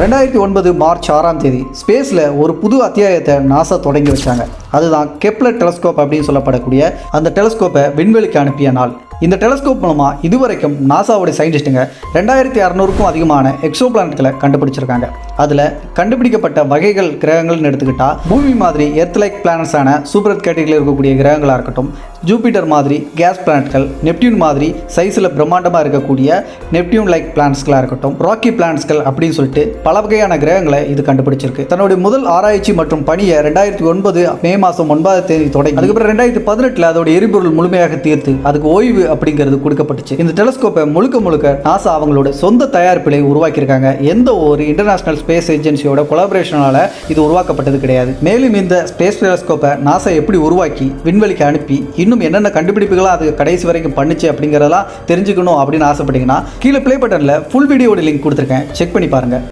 ரெண்டாயிரத்தி ஒன்பது மார்ச் ஆறாம் தேதி ஸ்பேஸில் ஒரு புது அத்தியாயத்தை நாசா தொடங்கி வச்சாங்க. அதுதான் கெப்லர் டெலஸ்கோப் அப்படின்னு சொல்லப்படக்கூடிய அந்த டெலஸ்கோப்பை விண்வெளிக்கு அனுப்பிய நாள். இந்த டெலஸ்கோப் மூலமாக இதுவரைக்கும் நாசாவுடைய சயின்டிஸ்ட்டுங்க ரெண்டாயிரத்தி அறநூறுக்கும் அதிகமான எக்ஸோ பிளானட்களை கண்டுபிடிச்சிருக்காங்க. அதில் கண்டுபிடிக்கப்பட்ட வகைகள் கிரகங்கள்னு எடுத்துக்கிட்டால் பூமி மாதிரி எர்த் லைக் பிளானட்ஸான சூப்பர் கேட்டகரியில் இருக்கக்கூடிய கிரகங்களாக இருக்கட்டும் ஜூபிட்டர் மாதிரி கேஸ் பிளானட்கள் நெப்டியூன் மாதிரி சைஸில் பிரம்மாண்டமாக இருக்கக்கூடிய நெப்டியூன் லைக் பிளானட்ஸ்களாக இருக்கட்டும் ராக்கி பிளானட்ஸ்கள் அப்படின்னு சொல்லிட்டு பல வகையான கிரகங்களை இது கண்டுபிடிச்சிருக்கு. தன்னுடைய முதல் ஆராய்ச்சி மற்றும் பணியை ரெண்டாயிரத்தி ஒன்பது மே மாதம் ஒன்பதாம் தேதி தொடங்கி அதுக்கப்புறம் ரெண்டாயிரத்தி பதினெட்டில் அதோட எரிபொருள் முழுமையாக தீர்த்து அதுக்கு ஓய்வு அப்படிங்கிறது கொடுக்கப்பட்டுச்சு. இந்த டெலஸ்கோப்பை முழுக்க முழுக்க நாசா அவங்களோட சொந்த தயாரிப்பிலே உருவாக்கியிருக்காங்க. எந்த ஒரு இன்டர்நேஷனல் ஸ்பேஸ் ஏஜென்சியோட கொலாபரேஷனால இது உருவாக்கப்பட்டது கிடையாது. மேலும் இந்த ஸ்பேஸ் டெலஸ்கோப்பை நாசா எப்படி உருவாக்கி விண்வெளிக்கு அனுப்பி இன்னும் என்னென்ன கண்டுபிடிப்புகளாக அது கடைசி வரைக்கும் பண்ணுச்சு அப்படிங்கிறதெல்லாம் தெரிஞ்சுக்கணும் அப்படின்னு ஆசைப்பட்டீங்கன்னா கீழே பிளே பட்டனில் ஃபுல் வீடியோட லிங்க் கொடுத்துருக்கேன். செக் பண்ணி பாருங்க.